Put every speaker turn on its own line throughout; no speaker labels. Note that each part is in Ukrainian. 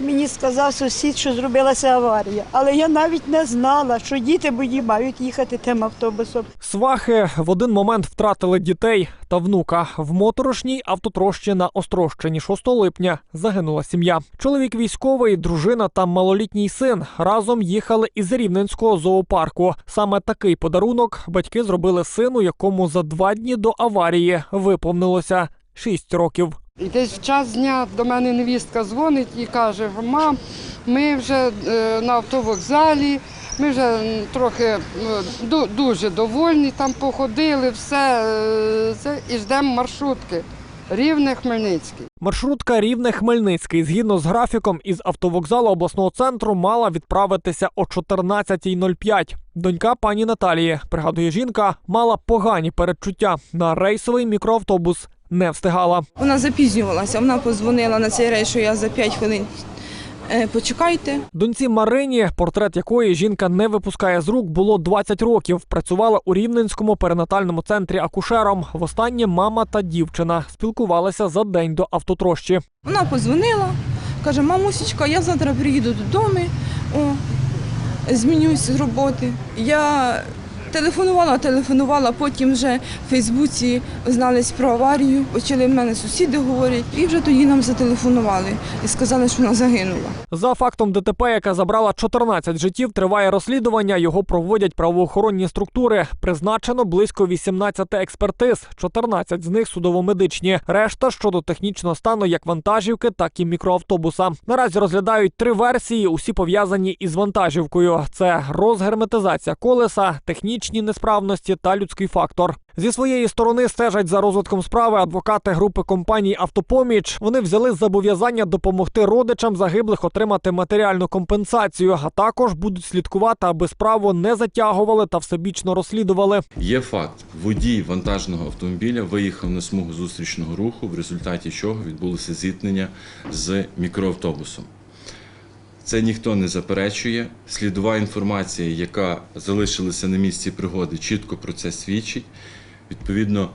Мені сказав сусід, що зробилася аварія, але я навіть не знала, що діти мої мають їхати тим автобусом.
Свахи в один момент втратили дітей та внука. В моторошній автотрощі на Острощині 6 липня загинула сім'я. Чоловік військовий, дружина та малолітній син разом їхали із Рівненського зоопарку. Саме такий подарунок батьки зробили сину, якому за два дні до аварії виповнилося 6 років.
І десь в час дня до мене невістка дзвонить і каже: мам, ми вже е, на автовокзалі, ми вже трохи е, дуже довольні, там походили, все е, це, і ждемо маршрутки. Рівне Хмельницький.
Маршрутка Рівне Хмельницький згідно з графіком із автовокзалу обласного центру мала відправитися о 14.05. Донька пані Наталії, пригадує жінка, мала погані передчуття. На рейсовий мікроавтобус не встигала.
Вона запізнювалася. Вона позвонила на цей рейс, що я за 5 хвилин. Е, Почекайте.
Доньці Марині, портрет якої жінка не випускає з рук, було 20 років. Працювала у Рівненському перинатальному центрі акушером. Востаннє мама та дівчина спілкувалися за день до автотрощі.
Вона позвонила, каже: мамусечка, я завтра приїду додому, о, змінюсь з роботи. Я телефонувала, телефонувала, потім вже в Фейсбуці знались про аварію, почали в мене сусіди говорять, і вже тоді нам зателефонували і сказали, що вона загинула.
За фактом ДТП, яка забрала 14 життів, триває розслідування. Його проводять правоохоронні структури. Призначено близько 18 експертиз, 14 з них судово-медичні. Решта щодо технічного стану як вантажівки, так і мікроавтобуса. Наразі розглядають три версії, усі пов'язані із вантажівкою: це розгерметизація колеса, технічні несправності та людський фактор. Зі своєї сторони стежать за розвитком справи адвокати групи компаній Автопоміч. Вони взяли зобов'язання допомогти родичам загиблих отримати матеріальну компенсацію, а також будуть слідкувати, аби справу не затягували та всебічно розслідували.
Є факт, водій вантажного автомобіля виїхав на смугу зустрічного руху, в результаті чого відбулося зіткнення з мікроавтобусом. Це ніхто не заперечує. Слідова інформація, яка залишилася на місці пригоди, чітко про це свідчить. Відповідно,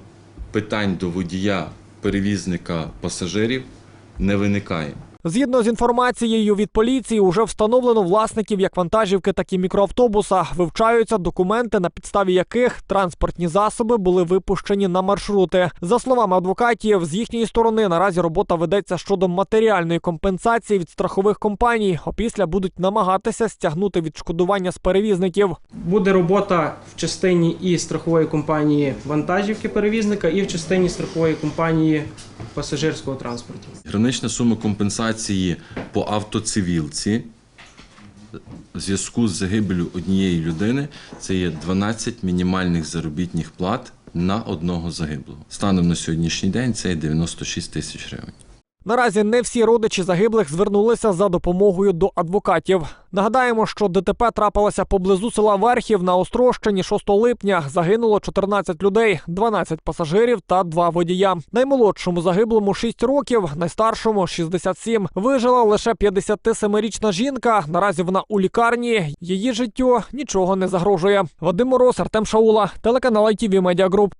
питань до водія, перевізника пасажирів не виникає.
Згідно з інформацією від поліції, уже встановлено власників як вантажівки, так і мікроавтобуса. Вивчаються документи, на підставі яких транспортні засоби були випущені на маршрути. За словами адвокатів, з їхньої сторони наразі робота ведеться щодо матеріальної компенсації від страхових компаній. Опісля будуть намагатися стягнути відшкодування з перевізників.
Буде робота в частині і страхової компанії вантажівки перевізника, і в частині страхової компанії пасажирського транспорту.
Гранична сума компенсації по автоцивілці в зв'язку з загибелю однієї людини це є 12 мінімальних заробітних плат на одного загиблого. Станом на сьогоднішній день це є 96 тисяч гривень.
Наразі не всі родичі загиблих звернулися за допомогою до адвокатів. Нагадаємо, що ДТП трапилося поблизу села Верхів на Острощині 6 липня. Загинуло 14 людей, 12 пасажирів та 2 водія. Наймолодшому загиблому 6 років, найстаршому 67. Вижила лише 57-річна жінка. Наразі вона у лікарні. Її життю нічого не загрожує. Вадим Мороз, Артем Шаула, телеканал ITV Media Group.